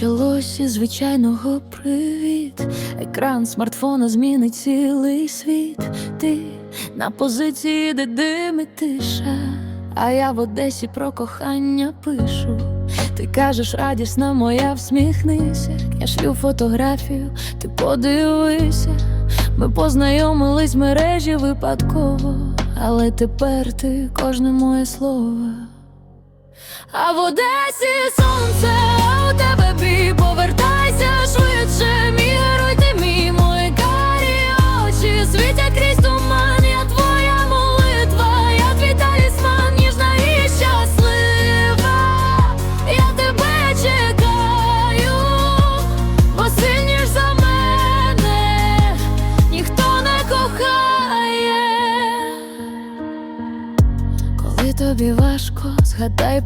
почалось із звичайного привіт. Екран смартфона змінить цілий світ. Ти на позиції, де димить тиша. А я в Одесі про кохання пишу. Ти кажеш, радісна моя, всміхнися. Я шлю фотографію, ти подивися. Ми познайомились в мережі випадково, але тепер ти кожне моє слово. А в Одесі сонце,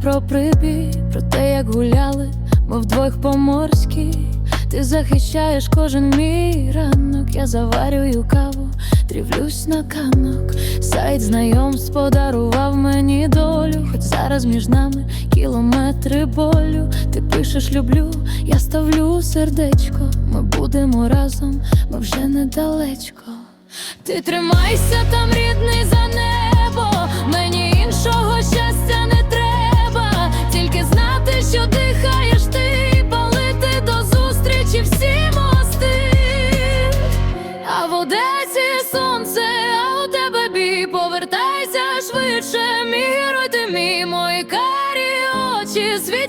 про прибій, про те, як гуляли, ми вдвох по-морськи. Ти захищаєш кожен мій ранок, я заварюю каву, дивлюсь на канок. Сайт знайомств подарував мені долю, хоч зараз між нами кілометри болю. Ти пишеш люблю, я ставлю сердечко. Ми будемо разом, ми вже недалечко. Ти тримайся там, рідний за небо,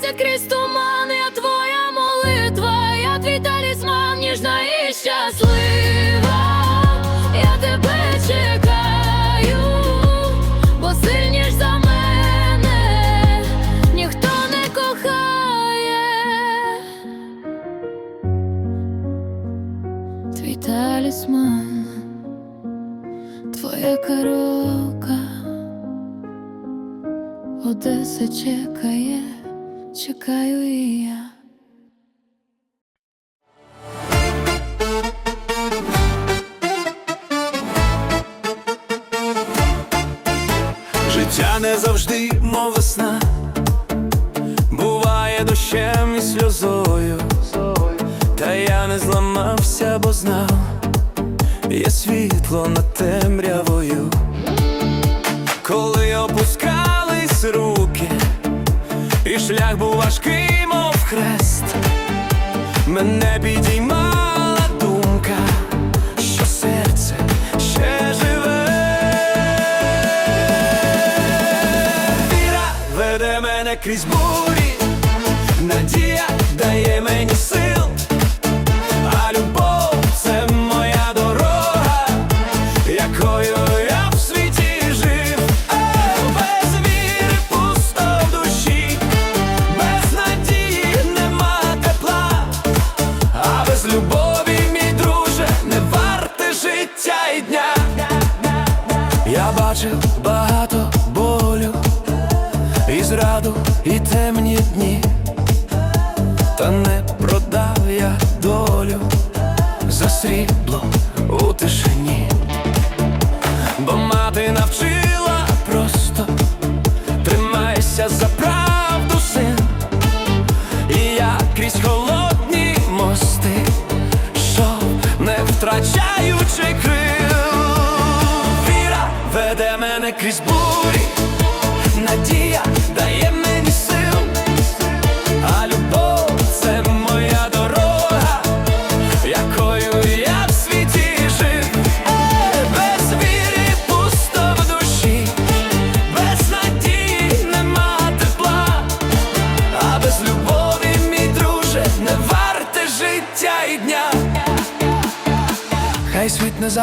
світять крізь туман, я твоя молитва, я твій талісман, ніжна і щаслива. Я тебе чекаю, бо сильніш за мене, ніхто не кохає. Твій талісман, твоя коробка, Одеса чекає, чекаю і я. Життя не завжди, мов весна, буває дощем і сльозою, та я не зламався, бо знав, є світло над темрявою, шлях був важкий, мов хрест, мене підіймала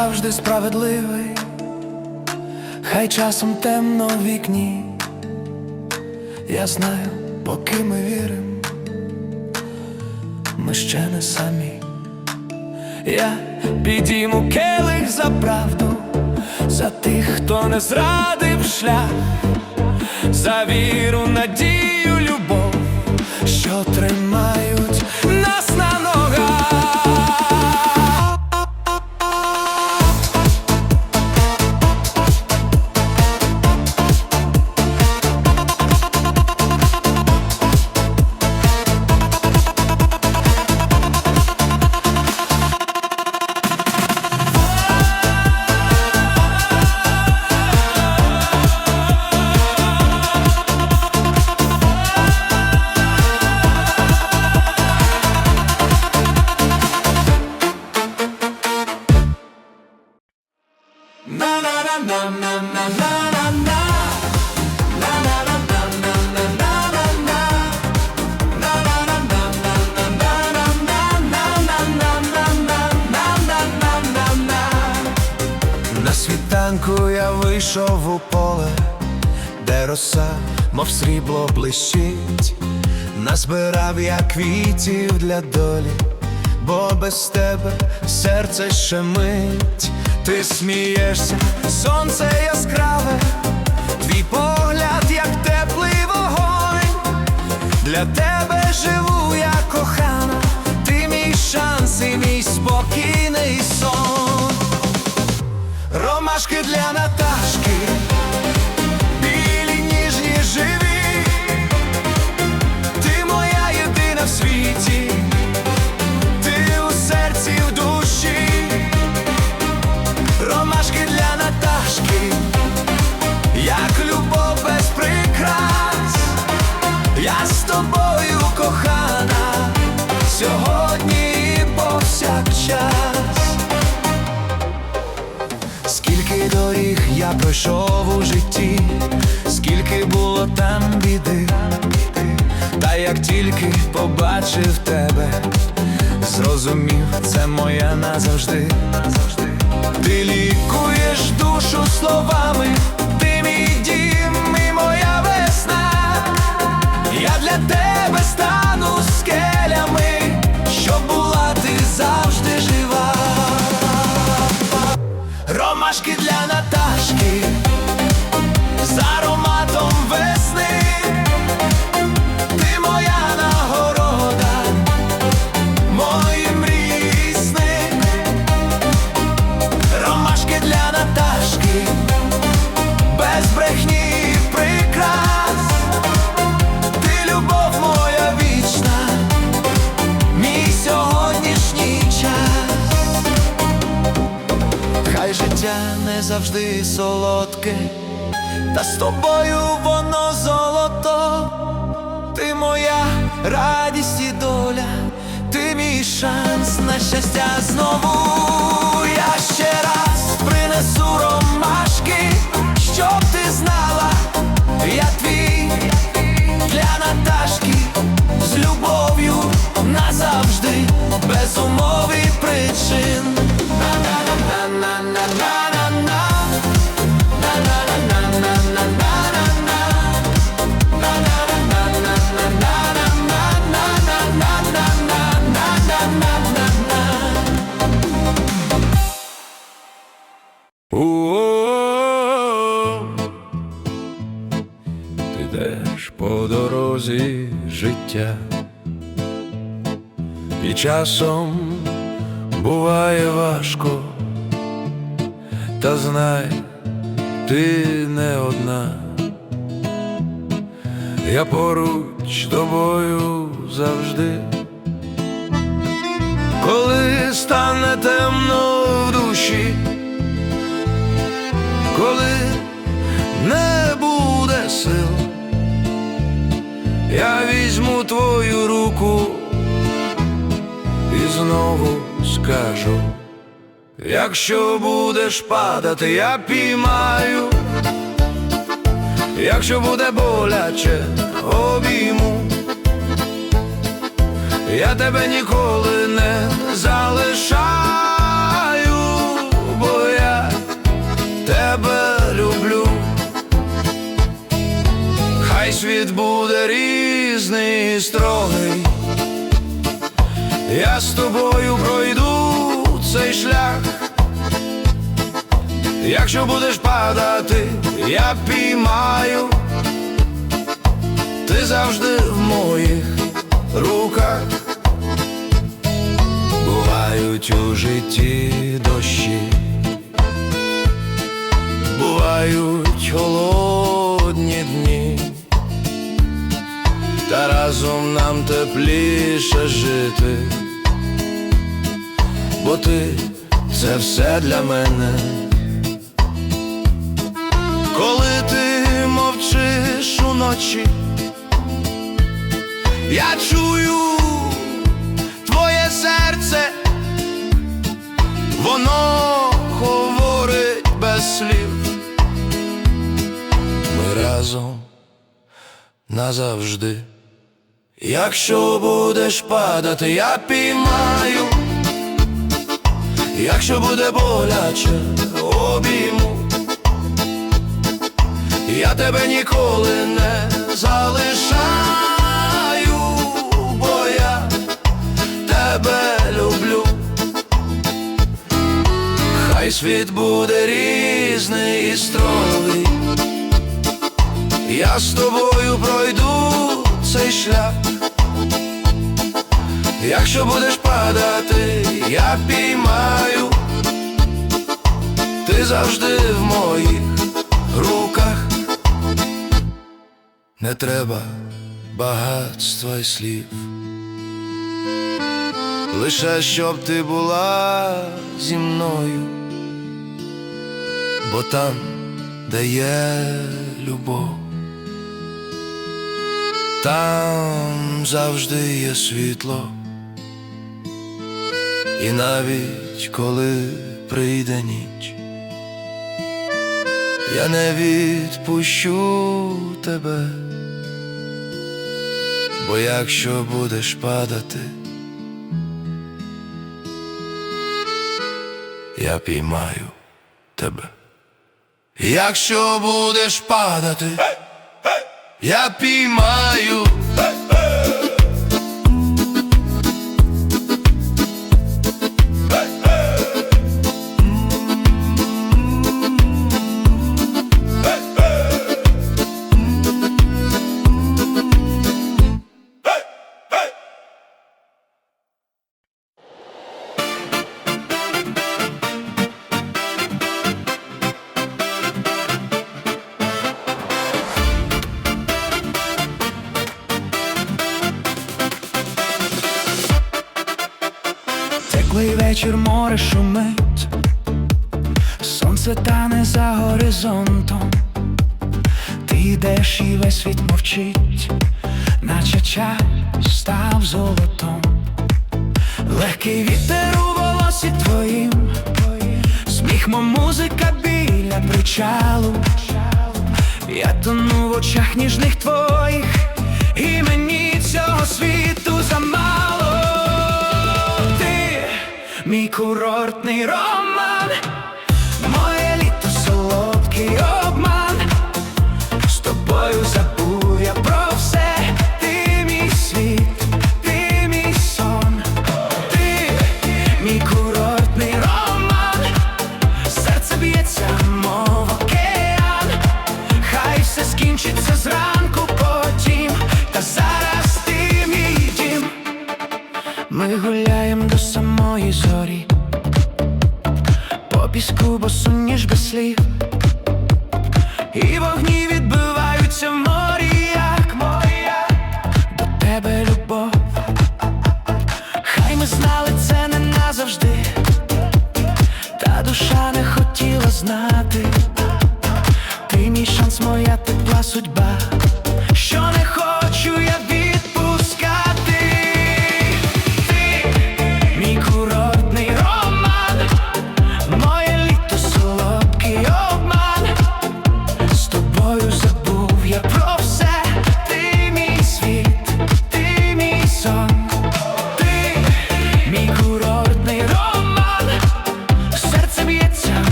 завжди справедливий, хай часом темно в вікні. Я знаю, поки ми віримо, ми ще не самі. Я підійму келих за правду, за тих, хто не зрадив шлях, за віру, надію, любов, що тримають квітів для долі, бо без тебе серце щемить, ти смієшся, сонце яскраве, твій погляд, як теплий вогонь. Для тебе живу я кохана, ти мій шанс і мій спокійний сон. Ромашки для Наташки, Скільки доріг я пройшов у житті, скільки було там біди, та як тільки побачив тебе, зрозумів, це моя назавжди. Ти лікуєш душу словами, ти мій дім і моя весна. Я для тебе стану скелями, завжди солодке, та з тобою воно золото, ти моя радість і доля, ти мій шанс на щастя знову. Я ще раз принесу ромашки, щоб ти знала, я твій для Наташки з любов'ю назавжди, без умов і причин. Життя, і часом буває важко, та знай, ти не одна, я поруч тобою завжди. Коли стане темно в душі, коли не буде сил, я візьму твою руку і знову скажу, якщо будеш падати, я піймаю, якщо буде боляче, обійму. Я тебе ніколи не залишаю, бо я тебе люблю. Хай світ буде різний і строгий. Я з тобою пройду цей шлях. Якщо будеш падати, я піймаю. Ти завжди в моїх руках. Бувають у житті дощі бувають холодні разом нам тепліше жити, бо ти це все для мене. Коли ти мовчиш уночі, я чую твоє серце, воно говорить без слів. Ми разом назавжди. Якщо будеш падати, я піймаю, якщо буде боляче, обійму. я тебе ніколи не залишаю, бо я тебе люблю. Хай світ буде різний і строгий, я з тобою пройду цей шлях. Якщо будеш падати, я піймаю, ти завжди в моїх руках. Не треба багатства й слів, лише щоб ти була зі мною, бо там, де є любов, там завжди є світло. І навіть коли прийде ніч, я не відпущу тебе, бо якщо будеш падати, я піймаю тебе. Якщо будеш падати, я піймаю. Сонце тане за горизонтом, ти йдеш і весь світ мовчить, наче час став золотом, легкий вітер у волосі твоїм, сміх, мов музика біля причалу, я тону в очах ніжних твоїх, і мені цього світу замало. Ти мій курортний роман, sorry.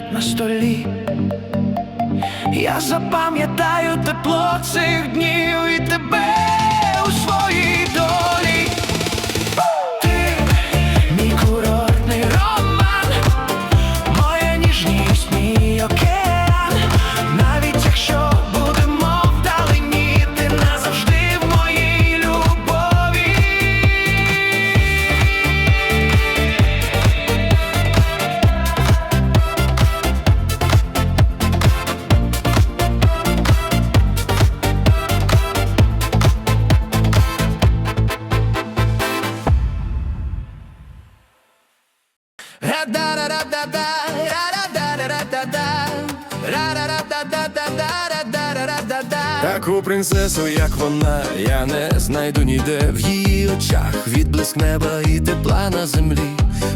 Лежать на столі. Я запам'ятаю тепло цих днів і тебе Принцесу, як вона, я не знайду ніде в її очах відблиск неба і тепла на землі.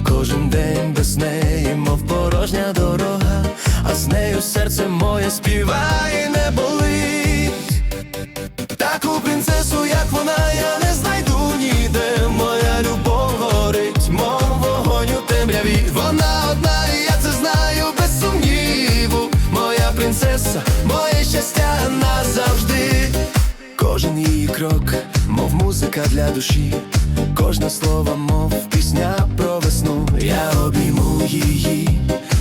Кожен день без неї, мов порожня дорога, а з нею серце моє співає, не болить. Таку принцесу, як вона, я не знайду ніде. Моя любов горить, мов вогонь у темряві. Вона одна, і я це знаю без сумніву. Моя принцеса, моє щастя назавжди крок, мов музика для душі, кожне слово, мов пісня про весну. Я обійму її,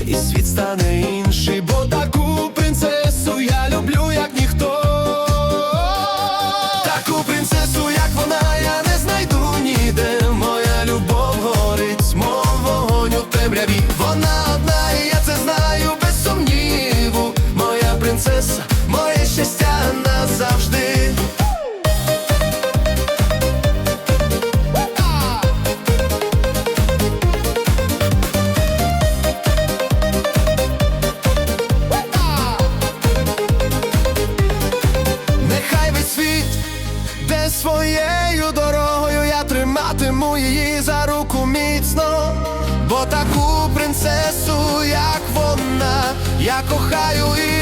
і світ стане інший, кохаю і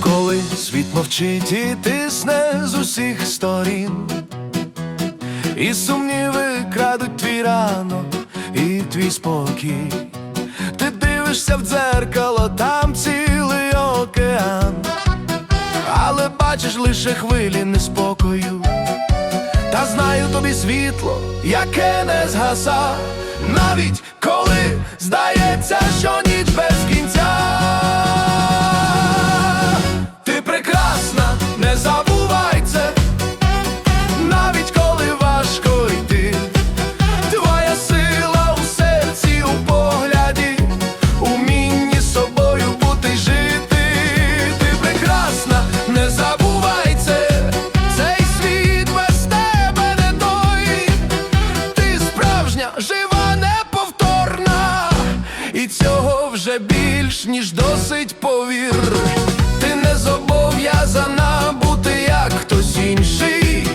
Коли світ мовчить і тисне з усіх сторін, і сумніви крадуть твій ранок і твій спокій. Ти дивишся в дзеркало, там цілий океан, бачиш лише хвилі неспокою. Та знаю тобі світло, яке не згаса, навіть коли здається, що ніч без кінця. Більш ніж досить повір. Ти не зобов'язана бути як хтось інший.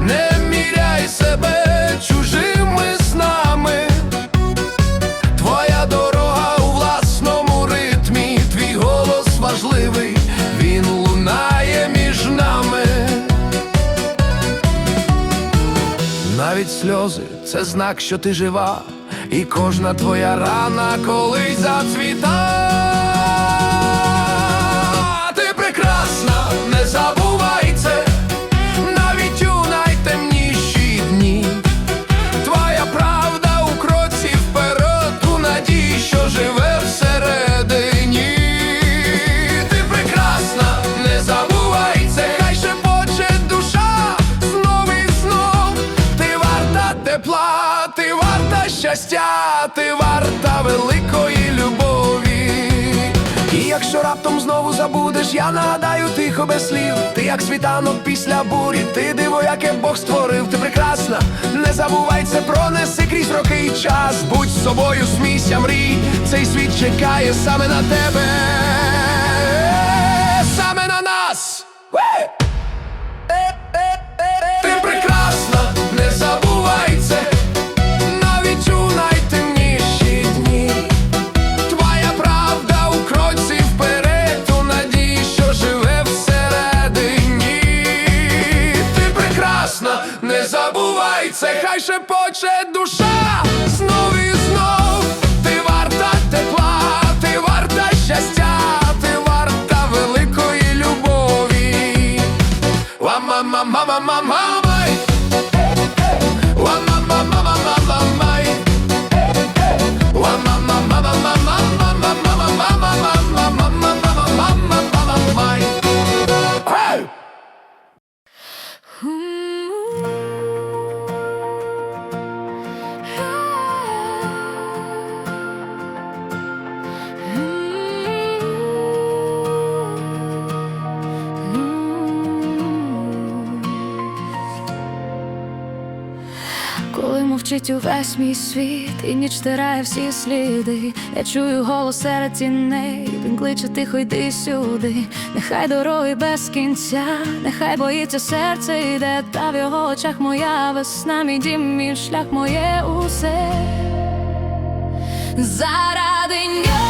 Не міряй себе чужими снами. Твоя дорога у власному ритмі, твій голос важливий, він лунає між нами. Навіть сльози це знак, що ти жива, і кожна твоя рана колись зацвіта. Щастя, ти варта великої любові. І якщо раптом знову забудеш, я нагадаю тихо без слів. Ти як світанок після бурі, ти диво, яке Бог створив, ти прекрасна, не забувай це, пронеси крізь роки і час. Будь собою, смійся, мрій, цей світ чекає саме на тебе, саме на нас. Це, хай шепоче душа знов і знов. Ти варта тепла, ти варта щастя, ти варта великої любові. Ла-ма-ма-ма-ма-ма-май Світить увесь мій світ, і ніч тирає всі сліди. Я чую голос серед тіней, він кличе тихо йди сюди. Нехай дороги без кінця, нехай боїться серце йде, та в його очах моя весна, мій дім, мій шлях моє усе. Заради нього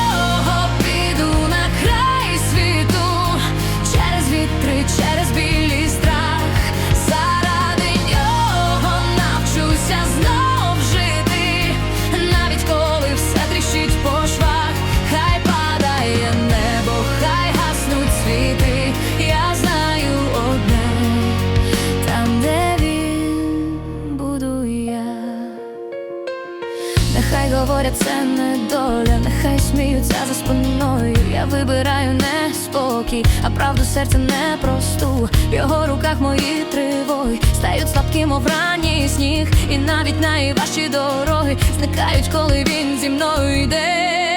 я вибираю неспокій, а правду серця непросту В його руках мої тривоги. Стають слабкі, мов ранній сніг, і навіть найважчі дороги зникають, коли він зі мною йде.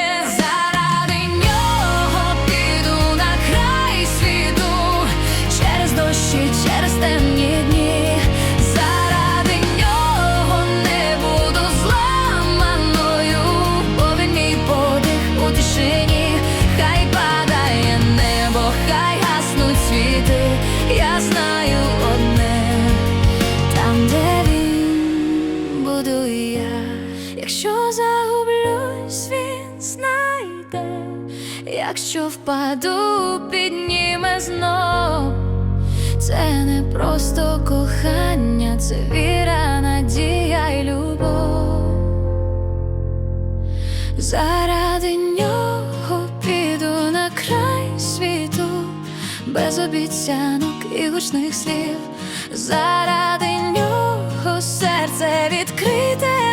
знов це не просто кохання, це віра, надія і любов. Заради нього піду на край світу, без обіцянок і гучних слів, заради нього серце відкрите.